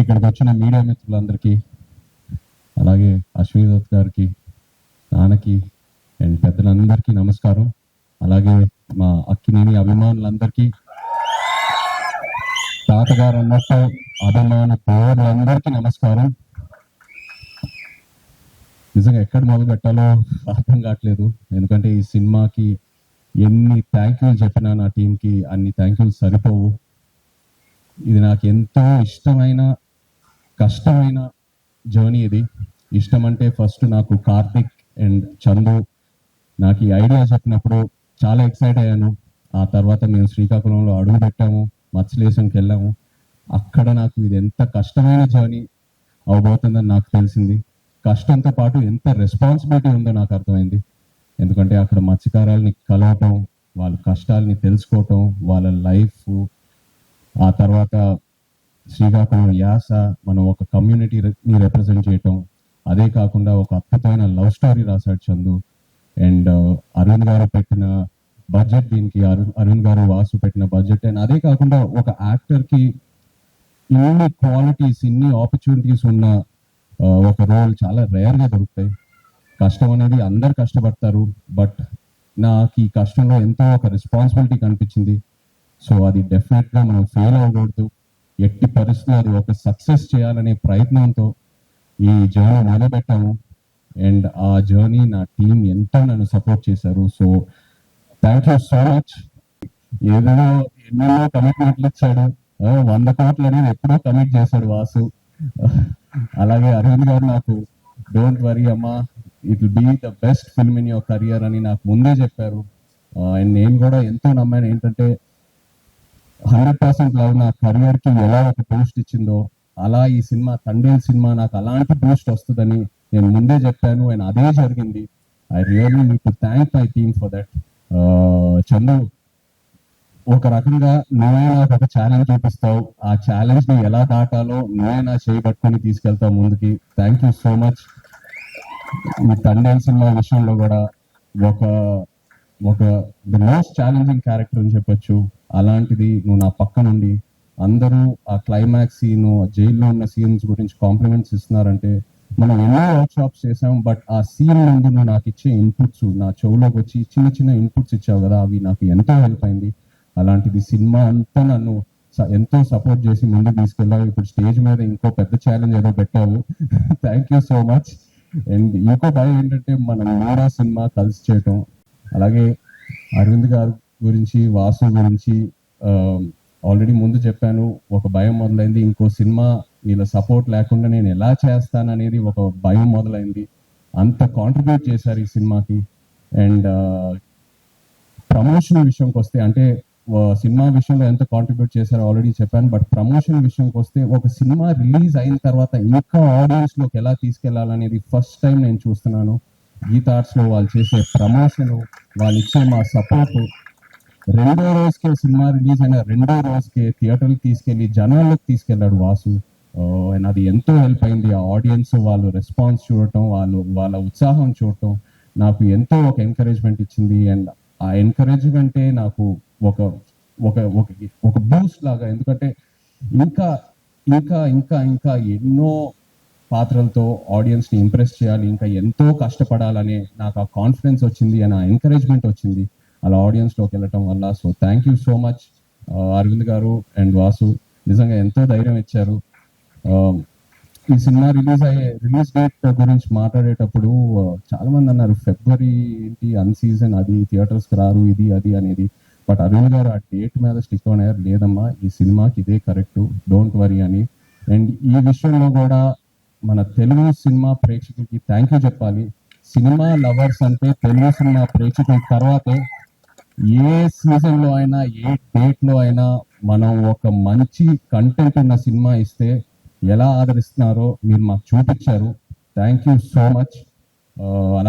ఇక్కడికి వచ్చిన మీడియా మిత్రులందరికీ అలాగే అశ్విని గారికి నాన్నకి అండ్ పెద్దలందరికీ నమస్కారం. అలాగే మా అక్కినేని అభిమానులందరికీ తాతగారు అన్నట్టు అభిమాన పేర్లందరికీ నమస్కారం. నిజంగా ఎక్కడ మొదలు పెట్టాలో అర్థం కావట్లేదు. ఎందుకంటే ఈ సినిమాకి ఎన్ని థ్యాంక్ యూలు చెప్పినా నా టీంకి అన్ని థ్యాంక్ యూలు సరిపోవు. ఇది నాకు ఎంతో ఇష్టమైన కష్టమైన జర్నీ ఇది. ఇష్టం అంటే ఫస్ట్ నాకు కార్తిక్ అండ్ చందు. నాకు ఈ ఐడియా చెప్పినప్పుడు చాలా ఎక్సైట్ అయ్యాను. ఆ తర్వాత మేము శ్రీకాకుళంలో అడుగు పెట్టాము మత్స్యలేశంకి వెళ్ళాము. అక్కడ నాకు ఇది ఎంత కష్టమైన జర్నీ అవబోతుందని నాకు తెలిసింది. కష్టంతో పాటు ఎంత రెస్పాన్సిబిలిటీ ఉందో నాకు అర్థమైంది. ఎందుకంటే అక్కడ మత్స్యకారాలని కలవటం వాళ్ళ కష్టాలని తెలుసుకోవటం వాళ్ళ లైఫ్ ఆ తర్వాత శ్రీకాకుళం యాస మనం ఒక కమ్యూనిటీని రిప్రజెంట్ చేయటం అదే కాకుండా ఒక అద్భుతమైన లవ్ స్టోరీ రాశాడు చందు. అండ్ uh, అరుణ్ గారు పెట్టిన బడ్జెట్ దీనికి అరుణ్ అరుణ్ గారు వాసు పెట్టిన బడ్జెట్ అండ్ అదే కాకుండా ఒక యాక్టర్కి ఇన్ని క్వాలిటీస్ ఇన్ని ఆపర్చునిటీస్ ఉన్న uh, ఒక రోల్ చాలా రేర్గా దొరుకుతాయి. కష్టం అనేది అందరు కష్టపడతారు బట్ నాకు ఈ కష్టంలో ఎంతో ఒక రెస్పాన్సిబిలిటీ కనిపించింది. సో అది డెఫినెట్గా మనం ఫెయిల్ అవ్వకూడదు. ఎట్టి పరిస్థితులు అది ఒక సక్సెస్ చేయాలనే ప్రయత్నంతో ఈ జర్నీ మొదలుపెట్టాము. అండ్ ఆ జర్నీ నా టీం ఎంతో నన్ను సపోర్ట్ చేశారు. So thank you so much ఏదో ఎన్నెన్నో కమిట్మెంట్లు ఇచ్చాడు. వంద కోట్లు అనేది ఎప్పుడో కమిట్ చేశాడు వాసు. అలాగే అరవింద్ గారు నాకు డోంట్ వరీ అమ్మా it will be the best film in your career అని నాకు ముందే చెప్పారు. అండ్ నేను కూడా ఎంతో నమ్మాను. ఏంటంటే హండ్రెడ్ పర్సెంట్ లవ్ నా కెరియర్కి ఎలా ఒక బూస్ట్ ఇచ్చిందో అలా ఈ సినిమా తండ్రి సినిమా నాకు అలాంటి బూస్ట్ వస్తుందని నేను ముందే చెప్పాను. అండ్ అదే జరిగింది. I really need to thank my team for that Chandu ఒక రకంగా నువ్వే నాకు ఒక ఛాలెంజ్ చూపిస్తావు. ఆ ఛాలెంజ్ని ఎలా దాటాలో నువ్వే నా చేయబట్టుకొని తీసుకెళ్తావు ముందుకి. థ్యాంక్ యూ సో మచ్ ఈ తండ్రి సినిమా విషయంలో కూడా ఒక ఒక ది మోస్ట్ ఛాలెంజింగ్ క్యారెక్టర్ అని చెప్పొచ్చు. అలాంటిది నువ్వు నా పక్క నుండి అందరూ ఆ క్లైమాక్స్ సీన్ జైల్లో ఉన్న సీన్స్ గురించి కాంప్లిమెంట్స్ ఇస్తున్నారంటే మనం ఎన్నో వర్క్ షాప్స్ చేసాం బట్ ఆ సీన్ ముందు నువ్వు నాకు ఇచ్చే ఇన్పుట్స్ నా చెవులోకి వచ్చి చిన్న చిన్న ఇన్పుట్స్ ఇచ్చావు కదా అవి నాకు ఎంతో హెల్ప్ అయింది. అలాంటిది సినిమా అంతా నన్ను ఎంతో సపోర్ట్ చేసి ముందుకు తీసుకెళ్ళావు. ఇప్పుడు స్టేజ్ మీద ఇంకో పెద్ద ఛాలెంజ్ ఏదో పెట్టావు. Thank you so much and ఇంకో భయం ఏంటంటే మనం మూడో సినిమా కలిసి చేయటం. అలాగే అరవింద్ గారు గురించి వాసు గురించి ఆల్రెడీ ముందు చెప్పాను ఒక భయం మొదలైంది ఇంకో సినిమా వీళ్ళ సపోర్ట్ లేకుండా నేను ఎలా చేస్తాననేది ఒక భయం మొదలైంది. అంత కాంట్రిబ్యూట్ చేశారు ఈ సినిమాకి. అండ్ ప్రమోషన్ విషయంకి వస్తే అంటే సినిమా విషయంలో ఎంత కాంట్రిబ్యూట్ చేశారో ఆల్రెడీ చెప్పాను బట్ ప్రమోషన్ విషయంకి వస్తే ఒక సినిమా రిలీజ్ అయిన తర్వాత ఇంకా ఆడియన్స్లోకి ఎలా తీసుకెళ్ళాలనేది ఫస్ట్ టైం నేను చూస్తున్నాను. గీతార్ట్స్లో వాళ్ళు చేసే ప్రమోషన్ వాళ్ళు ఇచ్చే మా సపోర్ట్ రెండో రోజుకే సినిమా రిలీజ్ అయిన రెండో రోజుకే థియేటర్కి తీసుకెళ్ళి జనాల్లోకి తీసుకెళ్ళాడు వాసు. అండ్ అది ఎంతో హెల్ప్ అయింది. ఆ ఆడియన్స్ వాళ్ళు రెస్పాన్స్ చూడటం వాళ్ళు వాళ్ళ ఉత్సాహం చూడటం నాకు ఎంతో ఒక ఎంకరేజ్మెంట్ ఇచ్చింది. అండ్ ఆ ఎంకరేజ్మెంటే నాకు ఒక ఒక ఒక బూస్ట్ లాగా. ఎందుకంటే ఇంకా ఇంకా ఇంకా ఇంకా ఎన్నో పాత్రలతో ఆడియన్స్ని ఇంప్రెస్ చేయాలి. ఇంకా ఎంతో కష్టపడాలనే నాకు ఆ కాన్ఫిడెన్స్ వచ్చింది. అండ్ ఆ ఎంకరేజ్మెంట్ వచ్చింది. అలా ఆడియన్స్లోకి వెళ్ళటం వల్ల. So thank you so much Aravind garu and Vasu నిజంగా ఎంతో ధైర్యం ఇచ్చారు. Um, ఈ సినిమా రిలీజ్ అయ్యే రిలీజ్ డేట్ గురించి మాట్లాడేటప్పుడు uh, చాలా మంది అన్నారు ఫిబ్రవరి ఏంటి? అన్సీజన్ అది థియేటర్స్కి రారు ఇది అది అనేది. బట్ అరవింద్ గారు ఆ డేట్ మీద స్టిక్ అయ్యారు లేదమ్మా. ఈ సినిమాకి ఇదే కరెక్ట్ డోంట్ వరీ అని. అండ్ ఈ విషయంలో కూడా మన తెలుగు సినిమా ప్రేక్షకులకి థ్యాంక్ యూ చెప్పాలి. సినిమా లవర్స్ అంటే తెలుగు సినిమా ప్రేక్షకుల తర్వాతే ఏ సీజన్లో అయినా ఏ డేట్లో అయినా మనం ఒక మంచి కంటెంట్ ఉన్న సినిమా ఇస్తే ఎలా ఆదరిస్తున్నారో మీరు మాకు చూపించారు. థ్యాంక్ యూ సో మచ్ అలా